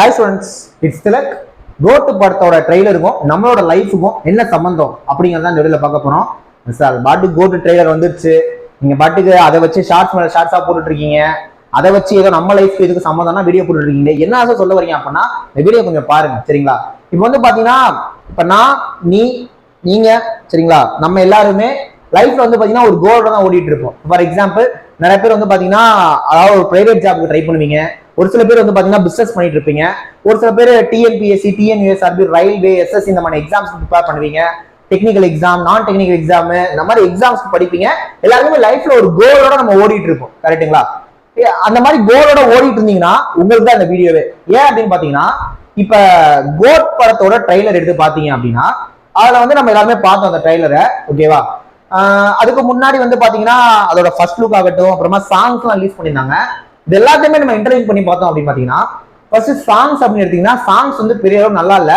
Hi students it's Tilak GOAT படத்தோட ட்ரெய்லருக்கும் நம்மளோட லைஃபுக்கும் என்ன சம்பந்தம் அப்படிங்கிறத இந்த வீடியோல பார்க்க போகிறோம் சார் பாட்டுக்கு கோட்டு ட்ரெய்லர் வந்துருச்சு. நீங்கள் பாட்டுக்கு அதை வச்சு ஷார்ட்ஸ் மேலே ஷார்ட்ஸாக போட்டுட்டு இருக்கீங்க அதை வச்சு ஏதோ நம்ம லைஃப் இதுக்கு சம்மந்தம்னா வீடியோ போட்டுருக்கீங்க என்ன ஆசை சொல்ல வரீங்க அப்படின்னா இந்த வீடியோ கொஞ்சம் பாருங்க சரிங்களா? இப்போ வந்து பார்த்தீங்கன்னா இப்போ நான் நீ நீங்கள் சரிங்களா? நம்ம எல்லாருமே லைஃப்ல வந்து பார்த்தீங்கன்னா ஒரு கோல்டு தான் ஓடிட்டு இருப்போம். ஃபார் எக்ஸாம்பிள் நிறைய பேர் வந்து பாத்தீங்கன்னா அதாவது ஒரு பிரைவேட் ஜாப்க்கு ட்ரை பண்ணுவீங்க. ஒரு சில பேர் வந்து பாத்தீங்கன்னா பிசினஸ் பண்ணிட்டு இருப்பீங்க. ஒரு சில பேர் டிஎன்பிஎஸ்சி டிஎன்யூஎஸ்ஆர்பி ரயில்வே எஸ்எஸ்சி இந்த மாதிரி எக்ஸாம்ஸ் ப்ரிப்பேர் பண்ணுவீங்க. டெக்னிக்கல் எக்ஸாம் நான் டெக்னிக்கல் எக்ஸாம் இந்த மாதிரி எக்ஸாம்ஸ் படிப்பீங்க. எல்லாருக்குமே லைஃப்ல ஒரு கோலோட நம்ம ஓடிட்டு இருப்போம். கரெக்ட்டுங்களா அந்த மாதிரி கோலோட ஓடிட்டு இருந்தீங்கன்னா உங்களுக்கு தான் இந்த வீடியோவே ஏன் அப்படின்னு பாத்தீங்கன்னா இப்ப கோட் படத்தோட ட்ரைலர் எடுத்து பாத்தீங்க அப்படின்னா அதுல வந்து நம்ம எல்லாருமே பார்த்தோம் அந்த ட்ரைலரை ஓகேவா அதுக்கு முன்னாடி வந்து பாத்தீங்கன்னா அதோட ஃபர்ஸ்ட் லுக் ஆகட்டும் அப்புறமா சாங்ஸ் எல்லாம் ரிலீஸ் பண்ணியிருந்தாங்க. இது எல்லாத்தையுமே நம்ம இன்டர்வியூ பண்ணி பார்த்தோம் அப்படின்னு பாத்தீங்கன்னா ஃபர்ஸ்ட் சாங்ஸ் அப்படின்னு எடுத்தீங்கன்னா சாங்ஸ் வந்து பெரிய அளவு நல்லா இல்ல.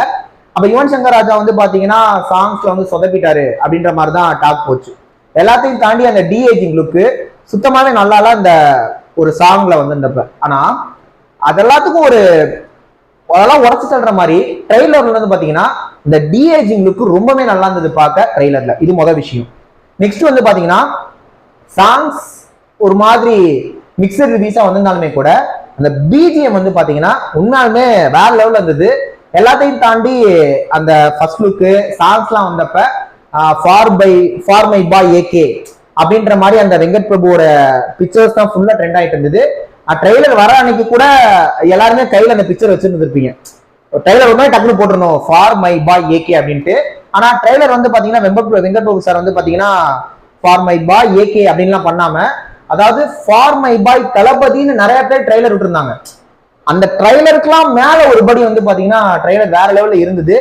அப்ப யுவன் சங்கர் ராஜா வந்து பாத்தீங்கன்னா சாங்ஸ்ல வந்து சொதப்பிட்டாரு அப்படின்ற மாதிரி தான் டாக் போச்சு. எல்லாத்தையும் தாண்டி அந்த டிஏஜிங் லுக்கு சுத்தமாவே நல்லா இல்ல இந்த ஒரு சாங்ல வந்து இருந்தப்ப ஆனா அதெல்லாத்துக்கும் ஒரு அதெல்லாம் உடச்சு தள்ளுற மாதிரி ட்ரெய்லர்ல வந்து பாத்தீங்கன்னா இந்த டிஏஜிங் லுக்கு ரொம்பவே நல்லா இருந்தது பார்க்க ட்ரெய்லர்ல இது முதல் விஷயம். நெக்ஸ்ட் வந்து பாத்தீங்கன்னா சாங்ஸ் ஒரு மாதிரி மிக்சர் ரிலீஸா வந்திருந்தாலுமே கூட அந்த பிஜிஎம் வந்து பாத்தீங்கன்னா உண்மையாலுமே வேற லெவல்ல இருந்தது. எல்லாத்தையும் தாண்டி அந்த ஃபர்ஸ்ட் லுக்கு சாங்ஸ்லாம் வந்தப்ப far by far my boy AK அப்படின்ற மாதிரி அந்த வெங்கட் பிரபுவோட பிக்சர்ஸ் தான் ஃபுல்லா ட்ரெண்ட் ஆயிட்டு இருந்தது. ட்ரெய்லர் வர அன்னைக்கு கூட எல்லாருமே கையில அந்த பிக்சர் வச்சிருந்துருப்பீங்க. ட்ரெய்லர் வந்து டக்குனு போட்டுருணும் ஃபார் மை பாய் ஏகே அப்படின்ட்டு. ஆனா ட்ரெய்லர் வந்து பாத்தீங்கன்னா வெங்கட் வெங்கட் பிரபு சார் வந்து பாத்தீங்கன்னா ஃபார் மை பாய் ஏகே அப்படின்லாம் பண்ணாம அதாவது ஃபார் மை பாய் தளபதின்னு நிறைய பேர் ட்ரெய்லர் விட்டுருந்தாங்க. அந்த ட்ரைலருக்குலாம் மேல ஒரு படி வந்து பாத்தீங்கன்னா ட்ரைலர் வேற லெவல்ல இருந்தது.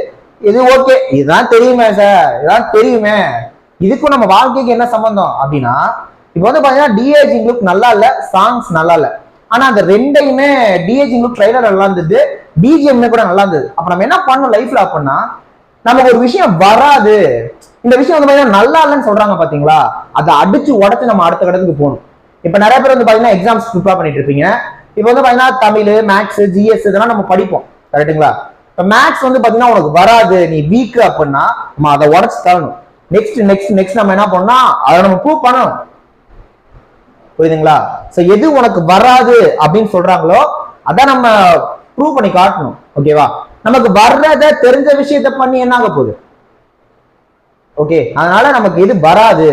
இது ஓகே இதுதான் தெரியுமே சார் இதுதான் தெரியுமே. இதுக்கும் நம்ம வாழ்க்கைக்கு என்ன சம்பந்தம்? அப்படின்னா இப்போ வந்து பாத்தீங்கன்னா டிஏஜிங் லுக் நல்லா இல்ல சாங்ஸ் நல்லா இல்லை. ஆனா அந்த ரெண்டையுமே டிஏஜிங் லுக் ட்ரைலர் நல்லா இருந்தது. பிஜிஎம்மே கூட நல்லா இருந்தது. அப்ப நம்ம என்ன பண்ணணும் லைஃப்ல அப்படின்னா நமக்கு ஒரு விஷயம் வராது. இந்த விஷயம் வந்து பாத்தீங்கன்னா நல்லா இல்லைன்னு சொல்றாங்க பாத்தீங்களா? அதை அடிச்சு உடச்சு நம்ம அடுத்த கடத்துக்கு போகணும். இப்ப நிறைய பேர் வந்து பாத்தீங்கன்னா எக்ஸாம்ஸ் ப்ரிப்பேர் பண்ணிட்டு இருப்பீங்க. இப்போ வந்து பாத்தீங்கன்னா தமிழ் மேக்ஸ் ஜிஎஸ் இதெல்லாம் நம்ம படிப்போம். கரெக்ட்டுங்களா இப்போ மேக்ஸ் வந்து பாத்தீங்கன்னா உனக்கு வராது. நீ வீக் அப்படின்னா நம்ம அதை உடச்சு தரணும். நெக்ஸ்ட் நெக்ஸ்ட் நெக்ஸ்ட் நம்ம என்ன பண்ணோம் அதை நம்ம ப்ரூவ் பண்ணணும். புரியுதுங்களா? சோ எது உனக்கு வராது அப்படின்னு சொல்றாங்களோ அதை நம்ம ப்ரூவ் பண்ணி காட்டணும். ஓகேவா நமக்கு வர்றத தெரிஞ்ச விஷயத்த பண்ணி என்ன ஆக போகுது? ஓகே அதனால நமக்கு எது வராது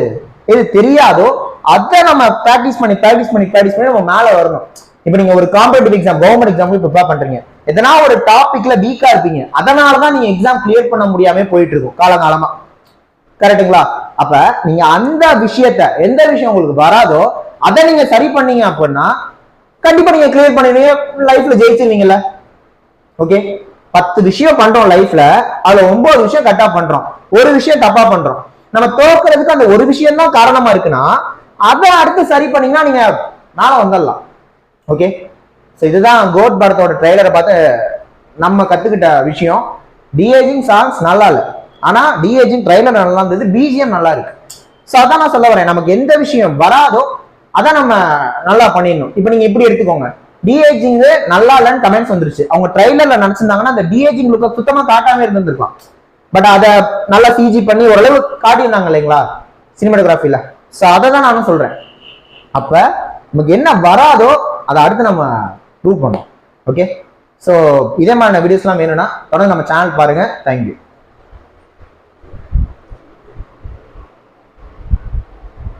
எது தெரியாதோ அதை நம்ம ப்ராக்டிஸ் பண்ணி ப்ராக்டிஸ் பண்ணி ப்ராக்டிஸ் பண்ணி நம்ம மேலே வரணும். இப்போ நீங்க ஒரு competitive exam government exam prepare பண்றீங்க. எதனா ஒரு டாபிக்ல வீக்கா இருப்பீங்க. அதனால தான் நீங்க எக்ஸாம் கிளியர் பண்ண முடியாம போயிட்டு இருக்கும் காலங்காலமா. கரெக்ட்டுங்களா அப்ப நீங்க அந்த விஷயத்த எந்த விஷயம் உங்களுக்கு வராதோ அதை நீங்க சரி பண்ணீங்க அப்படின்னா கண்டிப்பா நீங்க கிளியர் பண்ணுவீங்க லைஃப்ல ஜெயிச்சிருவீங்கல்ல. ஓகே பத்து விஷயம் பண்றோம் லைஃப்ல அதுல ஒன்பது விஷயம் கரெக்டா பண்றோம். ஒரு விஷயம் தப்பா பண்றோம். நம்ம தோக்குறதுக்கு அந்த ஒரு விஷயம் தான் காரணமா இருக்குன்னா அதை அடுத்து சரி பண்ணீங்கன்னா நீங்க மேல வந்துடலாம். ஓகே ஸோ இதுதான் கோட் படத்தோட ட்ரெய்லரை பார்த்து நம்ம கத்துக்கிட்ட விஷயம். டிஏஜிங் சாங்ஸ் நல்லா இல்லை. ஆனா டிஏஜிங் ட்ரெய்லர் நல்லா இருந்தது பிஜிஎம் நல்லா இருக்கு. ஸோ அதான் நான் சொல்ல வரேன். நமக்கு எந்த விஷயம் வராதோ அதான் நம்ம நல்லா பண்ணிடணும். இப்போ நீங்க இப்படி எடுத்துக்கோங்க. டிஏஜிங் நல்லா இல்லைன்னு கமெண்ட்ஸ் வந்துருச்சு. அவங்க ட்ரைலர்ல நினைச்சிருந்தாங்கன்னா அந்த டிஏஜிங் லுக்கை சுத்தமா காட்டாம இருந்திருக்கலாம். பட் அதை நல்லா சிஜி பண்ணி ஓரளவு காட்டியிருந்தாங்க இல்லைங்களா? சினிமாட்டோகிராஃபில ஸோ அதை தான் நானும் சொல்றேன். அப்ப நமக்கு என்ன வராதோ அதை அடுத்து நம்ம ப்ரூவ் பண்ணோம் ஓகே ஸோ இதே மாதிரியான வீடியோஸ்லாம் வேணும்னா தொடர்ந்து நம்ம சேனல் பாருங்க. தேங்க்யூ